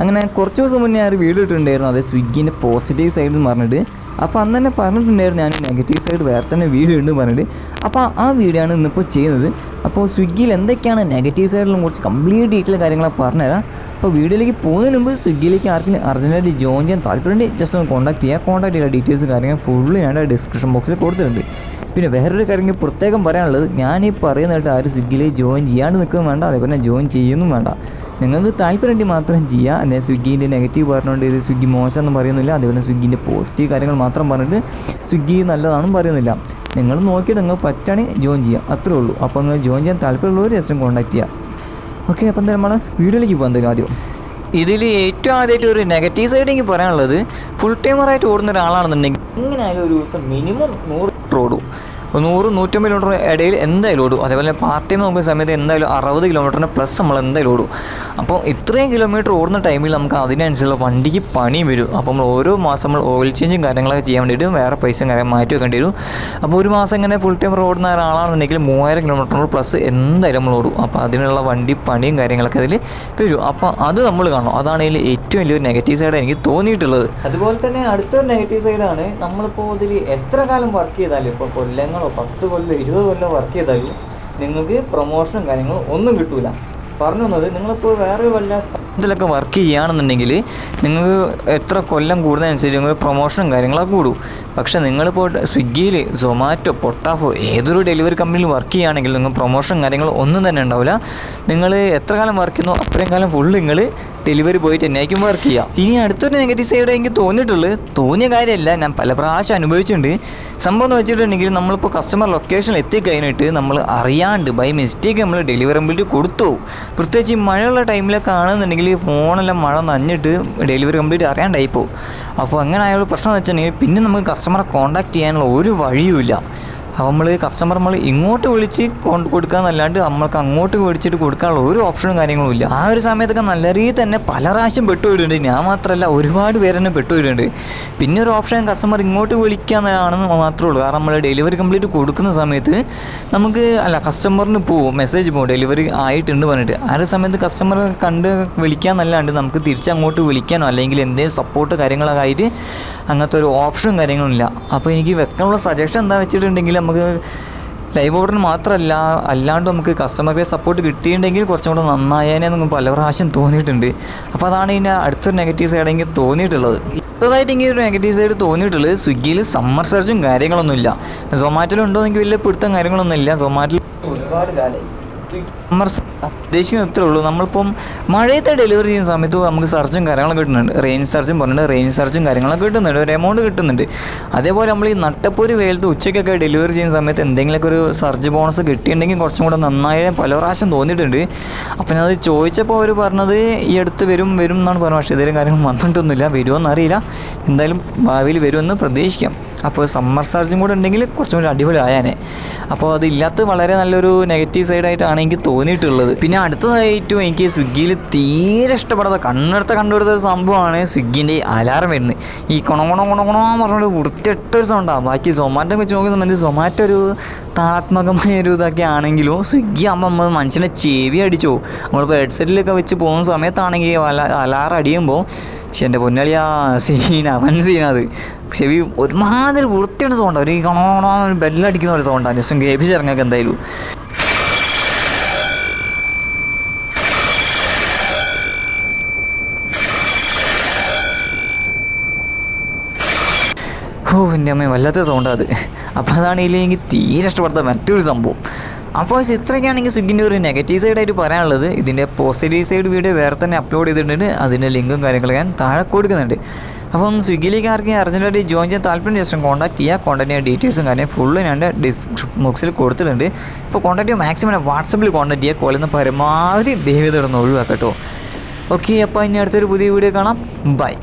അങ്ങനെ കുറച്ച് ദിവസം മുന്നേ ആ ഒരു വീഡിയോ ഇട്ടിട്ടുണ്ടായിരുന്നു. അത് സ്വിഗ്ഗിന്റെ പോസിറ്റീവ് സൈഡ് എന്ന് പറഞ്ഞിട്ട്. അപ്പോൾ അന്ന് തന്നെ പറഞ്ഞിട്ടുണ്ടായിരുന്നു ഞാൻ നെഗറ്റീവ് സൈഡ് വേറെ തന്നെ വീഡിയോ ഉണ്ട് പറഞ്ഞിട്ട്. അപ്പോൾ ആ വീഡിയോ ആണ് ഇന്നിപ്പോൾ ചെയ്യുന്നത്. അപ്പോൾ സ്വിഗ്ഗിയിൽ എന്തൊക്കെയാണ് നെഗറ്റീവ് സൈഡിലും കുറച്ച് കംപ്ലീറ്റ് ഡീറ്റെയിൽ കാര്യങ്ങളൊക്കെ പറഞ്ഞുതരാം. അപ്പോൾ വീഡിയോയിലേക്ക് പോകുന്നതിന് മുമ്പ് സ്വിഗ്ഗിയിലേക്ക് ആർക്കെങ്കിലും അർജന്റായിട്ട് ജോയിൻ ചെയ്യാൻ താല്പര്യമുണ്ടെങ്കിൽ ജസ്റ്റ് ഒന്ന് കോൺടാക്ട് ചെയ്യുക. കോൺടാക്ട് ചെയ്യുക. ഡീറ്റെയിൽസ് കാര്യങ്ങൾ ഫുള്ള് ഞാൻ ഡിസ്ക്രിപ്ഷൻ ബോക്സിൽ കൊടുത്തിട്ടുണ്ട്. പിന്നെ വേറൊരു കാര്യം പ്രത്യേകം പറയാനുള്ളത് ഞാൻ ഈ പറയുന്നതായിട്ട് ആരും സ്വിഗ്ഗിയിൽ ജോയിൻ ചെയ്യാണ്ട് നിൽക്കുകയും വേണ്ട അതേപോലെ ജോയിൻ ചെയ്യുന്നും വേണ്ട. നിങ്ങൾക്ക് താല്പര്യമുണ്ടെങ്കിൽ മാത്രം ചെയ്യുക അതായത് സ്വിഗ്ഗീന്റെ നെഗറ്റീവ് പറഞ്ഞുകൊണ്ട് ഇത് സ്വിഗ്ഗി മോശം എന്ന് പറയുന്നില്ല. അതേപോലെ സ്വിഗ്ഗിന്റെ പോസിറ്റീവ് കാര്യങ്ങൾ മാത്രം പറഞ്ഞിട്ട് സ്വിഗ്ഗി നല്ലതാണെന്നും പറയുന്നില്ല. നിങ്ങൾ നോക്കിയിട്ട് നിങ്ങൾ പറ്റുകയാണെങ്കിൽ ജോയിൻ ചെയ്യാം. അത്രേ ഉള്ളൂ. അപ്പോൾ നിങ്ങൾ ജോയിൻ ചെയ്യാൻ താല്പര്യമുള്ളവർ ജസ്റ്റ് കോൺടാക്ട് ചെയ്യാം ഓക്കെ അപ്പം എന്തായാലും നമ്മൾ വീഡിയോയിലേക്ക് പോകാം തരും ആദ്യം. ഇതിൽ ഏറ്റവും ആദ്യമായിട്ട് ഒരു നെഗറ്റീവ് സൈഡ് എനിക്ക് പറയാനുള്ളത് ഫുൾ ടൈമറായിട്ട് ഓടുന്ന ഒരാളാണെന്നുണ്ടെങ്കിൽ ഇങ്ങനെ ഒരു ദിവസം മിനിമം നൂറ് ഓടും. നൂറ് നൂറ്റമ്പത് കിലോമീറ്റർ ഇടയിൽ എന്തായാലും ഓടും. അതേപോലെ പാർട്ട് നോക്കുന്ന സമയത്ത് എന്തായാലും അറുപത് കിലോമീറ്ററിന് പ്ലസ് നമ്മൾ എന്തായാലും ഓടും. അപ്പോൾ ഇത്രയും കിലോമീറ്റർ ഓടുന്ന ടൈമിൽ നമുക്ക് അതിനനുസരിച്ചുള്ള വണ്ടിക്ക് പണിയും വരും. അപ്പോൾ നമ്മൾ ഓരോ മാസം നമ്മൾ ഓയിൽ ചേഞ്ചും കാര്യങ്ങളൊക്കെ ചെയ്യാൻ വേണ്ടിയിട്ട് വേറെ പൈസയും കാര്യം മാറ്റി വെക്കേണ്ടി വരും. അപ്പോൾ ഒരു മാസം ഇങ്ങനെ ഫുൾ ടൈം ഓടുന്ന ഒരാളാണെന്നുണ്ടെങ്കിൽ മൂവായിരം കിലോമീറ്ററിന് പ്ലസ് എന്തായാലും നമ്മൾ ഓടും. അപ്പോൾ അതിനുള്ള വണ്ടി പണിയും കാര്യങ്ങളൊക്കെ അതിൽ വരും. അപ്പോൾ അത് നമ്മൾ കാണും. അതാണ് ഇതിൽ ഏറ്റവും വലിയൊരു നെഗറ്റീവ് സൈഡ് എനിക്ക് തോന്നിയിട്ടുള്ളത്. അതുപോലെ തന്നെ അടുത്തൊരു നെഗറ്റീവ് സൈഡാണ് നമ്മളിപ്പോൾ ഇതിൽ എത്ര കാലം വർക്ക് ചെയ്താലും ഇപ്പോൾ കൊല്ലങ്ങളോ പത്ത് കൊല്ലം ഇരുപത് കൊല്ലം വർക്ക് ചെയ്താലും നിങ്ങൾക്ക് പ്രൊമോഷനും കാര്യങ്ങളും ഒന്നും കിട്ടൂല. പറഞ്ഞു വന്നത് നിങ്ങളിപ്പോൾ വേറെ വല്ല ഇതിലൊക്കെ വർക്ക് ചെയ്യുകയാണെന്നുണ്ടെങ്കിൽ നിങ്ങൾക്ക് എത്ര കൊല്ലം കൂടുന്നതനുസരിച്ച് നിങ്ങൾ പ്രൊമോഷനും കാര്യങ്ങളൊക്കെ കൂടും. പക്ഷേ നിങ്ങളിപ്പോൾ സ്വിഗ്ഗിയിൽ സൊമാറ്റോ പൊട്ടാഫോ ഏതൊരു ഡെലിവറി കമ്പനിയിൽ വർക്ക് ചെയ്യുകയാണെങ്കിൽ നിങ്ങൾ പ്രൊമോഷനും കാര്യങ്ങളും ഒന്നും തന്നെ ഉണ്ടാവില്ല. നിങ്ങൾ എത്ര കാലം വർക്ക് ചെയ്യുന്നു അത്രയും കാലം ഫുള്ള് നിങ്ങൾ ഡെലിവറി പോയിട്ട് എന്നായിരിക്കും വർക്ക് ചെയ്യുക ഇനി അടുത്തൊരു നെഗറ്റീവ് സൈഡ് എനിക്ക് തോന്നിയിട്ടുള്ളത് തോന്നിയ കാര്യമല്ല ഞാൻ പല പ്രാവശ്യം അനുഭവിച്ചിട്ടുണ്ട്. സംഭവം എന്ന് വെച്ചിട്ടുണ്ടെങ്കിൽ നമ്മളിപ്പോൾ കസ്റ്റമർ ലൊക്കേഷനിൽ എത്തിക്കഴിഞ്ഞിട്ട് നമ്മൾ അറിയാണ്ട് ബൈ മിസ്റ്റേക്ക് നമ്മൾ ഡെലിവറി കമ്പനി കൊടുത്തു. പ്രത്യേകിച്ച് ഈ മഴയുള്ള ടൈമിലൊക്കെ ആണെന്നുണ്ടെങ്കിൽ ഫോണെല്ലാം മഴ നനഞ്ഞിട്ട് ഡെലിവറി കംപ്ലീറ്റ് അറിയാണ്ടായി അപ്പോൾ അങ്ങനെ ആയുള്ള പ്രശ്നം എന്ന് വെച്ചിട്ടുണ്ടെങ്കിൽ പിന്നെ നമുക്ക് കസ്റ്റമറെ കോൺടാക്ട് ചെയ്യാനുള്ള ഒരു വഴിയുമില്ല. അപ്പോൾ നമ്മൾ കസ്റ്റമർ നമ്മൾ ഇങ്ങോട്ട് വിളിച്ച് കൊടുക്കാന്നല്ലാണ്ട് നമ്മൾക്ക് അങ്ങോട്ട് വിളിച്ചിട്ട് കൊടുക്കാനുള്ള ഒരു ഓപ്ഷനും കാര്യങ്ങളും ഇല്ല. ആ ഒരു സമയത്തൊക്കെ നല്ല രീതിയിൽ തന്നെ പല പ്രാവശ്യം പെട്ടുപോയിട്ടുണ്ട് ഞാൻ മാത്രമല്ല ഒരുപാട് പേര് തന്നെ പെട്ടുപോയിട്ടുണ്ട് പിന്നെ ഒരു ഓപ്ഷൻ കസ്റ്റമർ ഇങ്ങോട്ട് വിളിക്കാന്നാണെന്ന് മാത്രമേ ഉള്ളൂ. കാരണം നമ്മൾ ഡെലിവറി കംപ്ലീറ്റ് കൊടുക്കുന്ന സമയത്ത് നമുക്ക് അല്ല കസ്റ്റമറിന് പോവും മെസ്സേജ് പോകും ഡെലിവറി ആയിട്ടുണ്ട് പറഞ്ഞിട്ട്. ആ ഒരു സമയത്ത് കസ്റ്റമർ കണ്ട് വിളിക്കാന്നല്ലാണ്ട് നമുക്ക് തിരിച്ചങ്ങോട്ട് വിളിക്കാനോ അല്ലെങ്കിൽ എന്തെങ്കിലും സപ്പോർട്ട് കാര്യങ്ങളൊക്കെ ആയിട്ട് അങ്ങനത്തെ ഒരു ഓപ്ഷനും കാര്യങ്ങളും ഇല്ല അപ്പോൾ എനിക്ക് വെക്കാനുള്ള സജഷൻ എന്താ വെച്ചിട്ടുണ്ടെങ്കിൽ നമുക്ക് ലൈവ് ഓർഡറിന് മാത്രമല്ല അല്ലാണ്ട് നമുക്ക് കസ്റ്റമർ കെയർ സപ്പോർട്ട് കിട്ടിയിട്ടുണ്ടെങ്കിൽ കുറച്ചും കൂടെ നന്നായേനെ നമുക്ക് പല പ്രാവശ്യം തോന്നിയിട്ടുണ്ട്. അപ്പോൾ അതാണ് ഇതിന്റെ അടുത്തൊരു നെഗറ്റീവ് സൈഡ് എനിക്ക് തോന്നിയിട്ടുള്ളത്. ഇപ്പോഴായിട്ട് എനിക്ക് ഒരു നെഗറ്റീവ് സൈഡ് തോന്നിയിട്ടുള്ളത് സ്വിഗ്ഗിയിൽ സമ്മർ സെർച്ചും കാര്യങ്ങളൊന്നുമില്ല. സൊമാറ്റോയിൽ ഉണ്ടോ എനിക്ക് വലിയ പിടുത്തം കാര്യങ്ങളൊന്നുമില്ല. സൊമാറ്റോയിൽ ഒരുപാട് കാലമായി സമ്മർ ഉദ്ദേശിക്കുന്നത് ഇത്രേ ഉള്ളൂ. നമ്മളിപ്പം മഴയത്തെ ഡെലിവറി ചെയ്യുന്ന സമയത്ത് നമുക്ക് സർജും കാര്യങ്ങളൊക്കെ കിട്ടുന്നുണ്ട്. റെയിൻ സർജും പറഞ്ഞിട്ടുണ്ട്. റെയിൻ സർജും കാര്യങ്ങളൊക്കെ കിട്ടുന്നുണ്ട്. ഒരു എമൗണ്ട് കിട്ടുന്നുണ്ട്. അതേപോലെ നമ്മൾ ഈ നട്ടപ്പൊരു വെയിലത്ത് ഉച്ചയ്ക്കൊക്കെ ഡെലിവറി ചെയ്യുന്ന സമയത്ത് എന്തെങ്കിലുമൊക്കെ ഒരു സർജ് ബോണസ് കിട്ടിയിട്ടുണ്ടെങ്കിൽ കുറച്ചും കൂടെ നന്നായ പല പ്രാവശ്യം തോന്നിയിട്ടുണ്ട്. അപ്പം ഞാൻ അത് ചോദിച്ചപ്പോൾ അവർ പറഞ്ഞത് ഈ അടുത്ത് വരും വരും എന്നാണ് പറഞ്ഞത്. പക്ഷേ ഇതിലും കാര്യങ്ങൾ വന്നിട്ടൊന്നുമില്ല. വരുമോ എന്നറിയില്ല എന്തായാലും ഭാവിയിൽ വരുമെന്ന് പ്രതീക്ഷിക്കാം. അപ്പോൾ സമ്മർ ചാർജും കൂടെ ഉണ്ടെങ്കിൽ കുറച്ചും കൂടി അടിപൊളി ആയാനെ. അപ്പോൾ അതില്ലാത്ത വളരെ നല്ലൊരു നെഗറ്റീവ് സൈഡായിട്ടാണ് എനിക്ക് തോന്നിയിട്ടുള്ളത്. പിന്നെ അടുത്തതായിട്ടും എനിക്ക് സ്വിഗ്ഗിയിൽ തീരെ ഇഷ്ടപ്പെടാത്ത കണ്ണെടുത്ത കണ്ടുപിടുത്ത ഒരു സംഭവമാണ് സ്വിഗ്ഗിന്റെ അലാറം വരുന്നത്. ഈ കൊണ കൊണ കൊണ കൊണ പറഞ്ഞുകൊണ്ട് വൃത്തിയിട്ടൊരു സൗണ്ടാണ് ബാക്കി സൊമാറ്റോ വെച്ച് നോക്കുന്ന സമയത്ത് സൊമാറ്റോ ഒരു താളാത്മകമായ ഒരു ഇതൊക്കെ ആണെങ്കിലും സ്വിഗ്ഗി ആകുമ്പോൾ നമ്മൾ മനുഷ്യനെ ചെവി അടിച്ചോ നമ്മളിപ്പോൾ ഹെഡ്സെറ്റിലൊക്കെ വെച്ച് പോകുന്ന സമയത്താണെങ്കിൽ അലാറം അടിയുമ്പോൾ പക്ഷെ എന്റെ പൊന്നളിയാ സീന വൻ സീനത് ചെവി ഒരുമാതിരി വൃത്തിയുടെ സൗണ്ടാണ് ഒരു കണോണോ ബെല്ലടിക്കുന്ന ഒരു സൗണ്ടാണ് ജസ്റ്റ് കേൾപ്പിച്ചിറങ്ങൊക്കെ എന്തായാലും. ഓ എന്റെ അമ്മ വല്ലാത്ത സൗണ്ടാണ് അത്. അപ്പോൾ അതാണ് ഇതിൽ എനിക്ക് തീരെ ഇഷ്ടപ്പെടുത്ത മറ്റൊരു സംഭവം. അപ്പോൾ ഇത്രയൊക്കെയാണെങ്കിൽ സ്വിഗ്ഗിന്റെ ഒരു നെഗറ്റീവ് സൈഡായിട്ട് പറയാനുള്ളത്. ഇതിന്റെ പോസിറ്റീവ് സൈഡ് വീഡിയോ വേറെ തന്നെ അപ്ലോഡ് ചെയ്തിട്ടുണ്ട്. അതിന്റെ ലിങ്കും കാര്യങ്ങളൊക്കെ ഞാൻ താഴെ കൊടുക്കുന്നുണ്ട്. അപ്പം സ്വിഗ്ഗിയിലേക്ക് ആർക്കും അർജന്റായിട്ട് ജോയിൻ ചെയ്യാൻ താല്പര്യം ജസ്റ്റ് കോൺടാക്ട് ചെയ്യുക കോൺടാക്ട് ചെയ്യുക ഡീറ്റെയിൽസും കാര്യം ഫുള്ള് ഞാൻ ഡിസ്ക്രിപ്ഷൻ ബോക്സിൽ കൊടുത്തിട്ടുണ്ട്. ഇപ്പോൾ കോൺടാക്ട് ചെയ്യുക മാക്സിമം വാട്സപ്പിൽ കോൺടാക്ട് ചെയ്യുക കോളിൽ പരമാവധി ദൈവം ഒഴിവാക്കട്ടോ. ഓക്കെ അപ്പോൾ ഇനി അടുത്തൊരു പുതിയ വീഡിയോ കാണാം. ബൈ